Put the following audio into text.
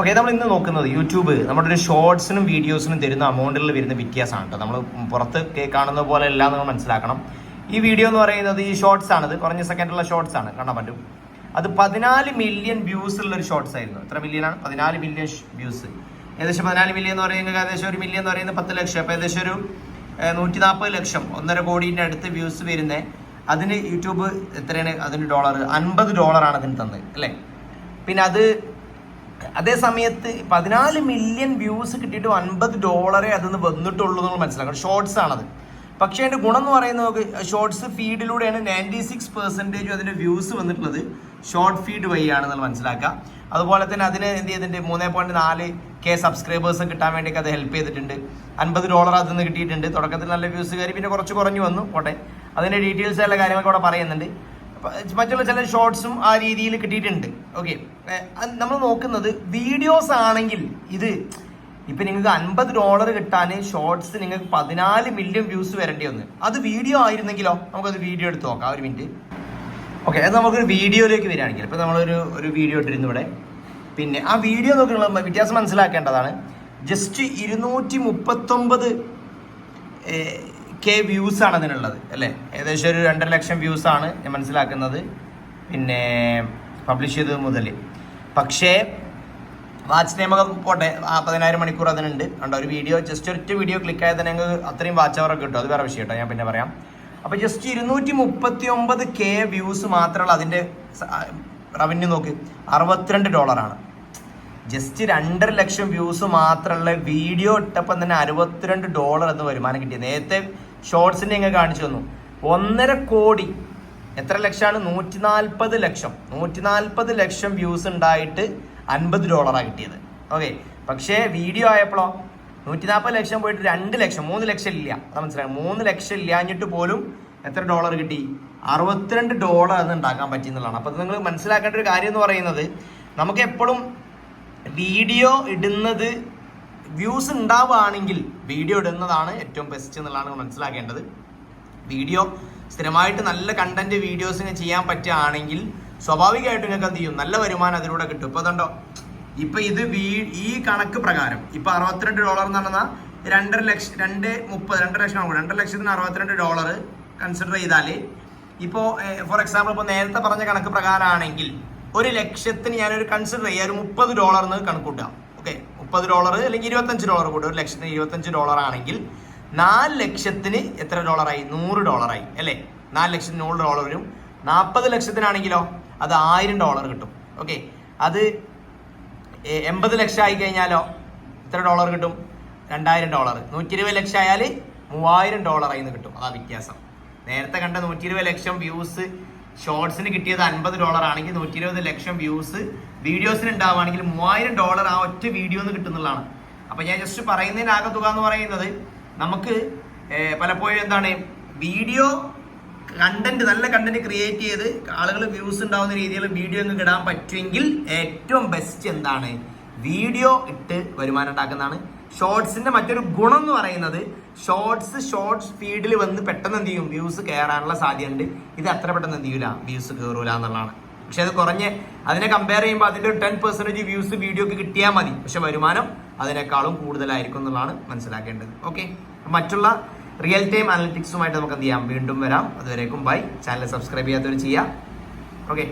Okay നമ്മൾ ഇന്ന് നോക്കുന്നത് യൂട്യൂബ്. നമ്മുടെ ഒരു ഷോർട്സിനും വീഡിയോസിനും തരുന്ന അമൗണ്ടിൽ വരുന്ന വ്യത്യാസമാണ് കേട്ടോ നമ്മൾ പുറത്ത് കാണുന്ന പോലെ എല്ലാം നിങ്ങൾ മനസ്സിലാക്കണം. ഈ വീഡിയോ എന്ന് പറയുന്നത് ഈ ഷോർട്സ് ആണ് ഇത് കുറഞ്ഞ സെക്കൻഡുള്ള ഷോർട്സ് ആണ്. കാണാൻ പറ്റും. അത് പതിനാല് മില്യൺ വ്യൂസ് ഉള്ള ഒരു ഷോർട്സ് ആയിരുന്നു. എത്ര മില്യൺ ആണ്? പതിനാല് മില്യൺ വ്യൂസ് ഏകദേശം പതിനാല് മില്യൺ എന്ന് പറയുന്നത് ഏകദേശം ഒരു മില്യൺ എന്ന് പറയുന്നത് പത്ത് ലക്ഷം. അപ്പോൾ ഏകദേശം ഒരു നൂറ്റി നാൽപ്പത് ലക്ഷം. ഒന്നര കോടീന്റെ അടുത്ത് വ്യൂസ് വരുന്നത് അതിന് യൂട്യൂബ് എത്രയാണ്? അതിന് ഡോളർ അൻപത് ഡോളറാണ് അതിന് തന്നത്. അല്ലേ? പിന്നെ അത് അതേ സമയത്ത് പതിനാല് മില്യൺ വ്യൂസ് കിട്ടിയിട്ട് അൻപത് ഡോളറെ അതിന്ന് വന്നിട്ടുള്ളൂ എന്ന് മനസ്സിലാക്കണം. ഷോർട്സ് ആണത്. പക്ഷേ അതിന്റെ ഗുണം എന്ന് പറയുന്നത് നമുക്ക് ഷോർട്സ് ഫീഡിലൂടെയാണ് നയന്റി സിക്സ് പെർസെന്റേജും അതിന്റെ വ്യൂസ് വന്നിട്ടുള്ളത്. ഷോർട്ട് ഫീഡ് വഴിയാണെന്ന് മനസ്സിലാക്കുക. അതുപോലെ തന്നെ അതിന് എന്ത് ചെയ്തിട്ടുണ്ട്? മൂന്നേ പോയിന്റ് നാല് കെ സബ്സ്ക്രൈബേഴ്സും കിട്ടാൻ വേണ്ടിയൊക്കെ അത് ഹെൽപ്പ് ചെയ്തിട്ടുണ്ട്. അൻപത് ഡോളർ അതിൽ നിന്ന് കിട്ടിയിട്ടുണ്ട്. തുടക്കത്തിൽ നല്ല വ്യൂസ് കയറി പിന്നെ കുറച്ച് കുറഞ്ഞു വന്നു. പോട്ടെ. അതിന്റെ ഡീറ്റെയിൽസ് എല്ലാ കാര്യങ്ങളൊക്കെ അവിടെ പറയുന്നുണ്ട്. മറ്റുള്ള ചില ഷോർട്സും ആ രീതിയിൽ കിട്ടിയിട്ടുണ്ട്. ഓക്കെ നമ്മൾ നോക്കുന്നത് വീഡിയോസ് ആണെങ്കിൽ ഇത് ഇപ്പൊ നിങ്ങൾക്ക് അൻപത് ഡോളർ കിട്ടാൻ ഷോർട്സ് നിങ്ങൾക്ക് പതിനാല് മില്യൺ വ്യൂസ് വരേണ്ടി വന്നു. അത് വീഡിയോ ആയിരുന്നെങ്കിലോ നമുക്കത് വീഡിയോ എടുത്ത് നോക്കാം. ഒരു മിനിറ്റ് ഓക്കെ അത് നമുക്കൊരു വീഡിയോയിലേക്ക് വരികയാണെങ്കിൽ. ഇപ്പൊ നമ്മളൊരു ഒരു വീഡിയോ ഇട്ടിരുന്നു ഇവിടെ. പിന്നെ ആ വീഡിയോ നോക്കുന്ന വ്യത്യാസം മനസ്സിലാക്കേണ്ടതാണ്. ജസ്റ്റ് ഇരുന്നൂറ്റി മുപ്പത്തൊമ്പത് കെ വ്യൂസ് ആണ് അതിനുള്ളത് അല്ലേ? ഏകദേശം ഒരു രണ്ടര ലക്ഷം വ്യൂസ് ആണ് ഞാൻ മനസ്സിലാക്കുന്നത്. പിന്നെ പബ്ലിഷ് ചെയ്തത് മുതൽ പക്ഷേ വാച്ച് ടൈമൊക്കെ പോട്ടെ ആ പതിനായിരം മണിക്കൂർ അതിനുണ്ട്. കണ്ടോ ഒരു വീഡിയോ ജസ്റ്റ് ഒറ്റ വീഡിയോ ക്ലിക്ക് ആയാൽ തന്നെ ഞങ്ങൾക്ക് അത്രയും വാച്ച് അവറൊക്കെ കിട്ടും. അത് വേറെ വിഷയം കേട്ടോ ഞാൻ പിന്നെ പറയാം. അപ്പോൾ ജസ്റ്റ് ഇരുന്നൂറ്റി മുപ്പത്തി ഒമ്പത് കെ വ്യൂസ് മാത്രമുള്ള അതിന്റെ റവന്യൂ നോക്ക്. അറുപത്തിരണ്ട് ഡോളറാണ് ജസ്റ്റ് രണ്ടര ലക്ഷം വ്യൂസ് മാത്രമുള്ള വീഡിയോ ഇട്ടപ്പം തന്നെ അറുപത്തിരണ്ട് ഡോളർ എന്ന് വരുമാനം കിട്ടിയത് നേരത്തെ ഷോർട്സിന്റെ ഇങ്ങനെ കാണിച്ചു തന്നു. ഒന്നര കോടി എത്ര ലക്ഷമാണ്? നൂറ്റി നാൽപ്പത് ലക്ഷം. നൂറ്റി നാൽപ്പത് ലക്ഷം വ്യൂസ് ഉണ്ടായിട്ട് അൻപത് ഡോളറാണ് കിട്ടിയത്. ഓക്കെ. പക്ഷേ വീഡിയോ ആയപ്പോഴോ നൂറ്റി നാൽപ്പത് ലക്ഷം പോയിട്ട് രണ്ട് ലക്ഷം മൂന്ന് ലക്ഷം ഇല്ല. മനസ്സിലായി മൂന്ന് ലക്ഷം ഇല്ലാഞ്ഞിട്ട് പോലും എത്ര ഡോളർ കിട്ടി? അറുപത്തിരണ്ട് ഡോളർ അത് ഉണ്ടാക്കാൻ പറ്റി എന്നുള്ളതാണ്. അപ്പോൾ നിങ്ങൾ മനസ്സിലാക്കേണ്ട ഒരു കാര്യം എന്ന് പറയുന്നത് നമുക്ക് എപ്പോഴും വീഡിയോ ഇടുന്നത് വ്യൂസ് ഉണ്ടാവുകയാണെങ്കിൽ വീഡിയോ ഇടുന്നതാണ് ഏറ്റവും ബെസ്റ്റ് എന്നുള്ളതാണ് മനസ്സിലാക്കേണ്ടത്. വീഡിയോ സ്ഥിരമായിട്ട് നല്ല കണ്ടന്റ് വീഡിയോസിന് ചെയ്യാൻ പറ്റുകയാണെങ്കിൽ സ്വാഭാവികമായിട്ട് നിങ്ങൾക്ക് എന്ത് ചെയ്യും? നല്ല വരുമാനം അതിലൂടെ കിട്ടും. ഇപ്പൊ അതുണ്ടോ ഇപ്പൊ ഇത് ഈ കണക്ക് പ്രകാരം ഇപ്പൊ അറുപത്തിരണ്ട് ഡോളർ എന്ന് പറഞ്ഞാൽ രണ്ടര ലക്ഷം രണ്ട് മുപ്പത് രണ്ടര ലക്ഷം രണ്ടര ലക്ഷത്തിന് അറുപത്തിരണ്ട് ഡോളർ കൺസിഡർ ചെയ്താൽ ഇപ്പോൾ ഫോർ എക്സാമ്പിൾ ഇപ്പോൾ നേരത്തെ പറഞ്ഞ കണക്ക് പ്രകാരമാണെങ്കിൽ ഒരു ലക്ഷത്തിന് ഞാനൊരു കൺസിഡർ ചെയ്യാം. ഒരു മുപ്പത് ഡോളർ എന്ന് കണക്കൂട്ടാം മുപ്പത് ഡോളർ അല്ലെങ്കിൽ ഇരുപത്തഞ്ച് ഡോളർ കൂടി ഒരു ലക്ഷത്തിന് ഇരുപത്തഞ്ച് ഡോളർ ആണെങ്കിൽ നാല് ലക്ഷത്തിന് എത്ര ഡോളറായി? നൂറ് ഡോളറായി അല്ലേ? നാല് ലക്ഷത്തിന് നൂറ് ഡോളർ വരും. നാൽപ്പത് ലക്ഷത്തിനാണെങ്കിലോ അത് ആയിരം ഡോളർ കിട്ടും. ഓക്കെ? അത് എൺപത് ലക്ഷം ആയി കഴിഞ്ഞാലോ എത്ര ഡോളർ കിട്ടും? രണ്ടായിരം ഡോളർ. നൂറ്റി ഇരുപത് ലക്ഷം ആയാൽ മൂവായിരം ഡോളറായി നിന്ന് കിട്ടും. അതാ വ്യത്യാസം. നേരത്തെ കണ്ട നൂറ്റി ഇരുപത് ലക്ഷം വ്യൂസ് ഷോർട്സിന് കിട്ടിയത് അൻപത് ഡോളർ ആണെങ്കിൽ നൂറ്റി ഇരുപത് ലക്ഷം വ്യൂസ്. വീഡിയോസിന് ഉണ്ടാവുകയാണെങ്കിൽ മൂവായിരം ഡോളർ ആ ഒറ്റ വീഡിയോന്ന് എന്ന് കിട്ടുന്നതാണ് അപ്പൊ ഞാൻ ജസ്റ്റ് പറയുന്നതിന് ആകെ തുക എന്ന് പറയുന്നത് നമുക്ക് പലപ്പോഴും എന്താണ് വീഡിയോ കണ്ടന്റ് നല്ല കണ്ടന്റ് ക്രിയേറ്റ് ചെയ്ത് ആളുകൾ വ്യൂസ് ഉണ്ടാവുന്ന രീതിയിൽ വീഡിയോ ഒന്നും ഇടാൻ പറ്റുമെങ്കിൽ ഏറ്റവും ബെസ്റ്റ് എന്താണ്? വീഡിയോ ഇട്ട് വരുമാനം ഉണ്ടാക്കുന്നതാണ്. ഷോർട്സിന്റെ മറ്റൊരു ഗുണം എന്ന് പറയുന്നത് ഷോർട്സ് ഷോർട്സ് സ്പീഡിൽ വന്ന് പെട്ടെന്ന് എന്ത് ചെയ്യും? വ്യൂസ് കയറാനുള്ള സാധ്യതയുണ്ട്. ഇത് അത്ര പെട്ടെന്ന് എന്ത് ചെയ്യൂല? വ്യൂസ് കയറൂല എന്നുള്ളതാണ്. പക്ഷെ അത് കുറഞ്ഞ് അതിനെ കമ്പയർ ചെയ്യുമ്പോൾ അതിന്റെ ഒരു ടെൻ പെർസെന്റേജ് വ്യൂസ് വീഡിയോക്ക് കിട്ടിയാൽ മതി. പക്ഷെ വരുമാനം അതിനേക്കാളും കൂടുതലായിരിക്കും എന്നുള്ളതാണ് മനസ്സിലാക്കേണ്ടത്. ഓക്കെ മറ്റുള്ള റിയൽ ടൈം അനലിറ്റിക്സുമായിട്ട് നമുക്ക് എന്ത് ചെയ്യാം? വീണ്ടും വരാം. അതുവരേക്കും ബൈ ചാനൽ സബ്സ്ക്രൈബ് ചെയ്യാത്തവർ ചെയ്യാം ഓക്കെ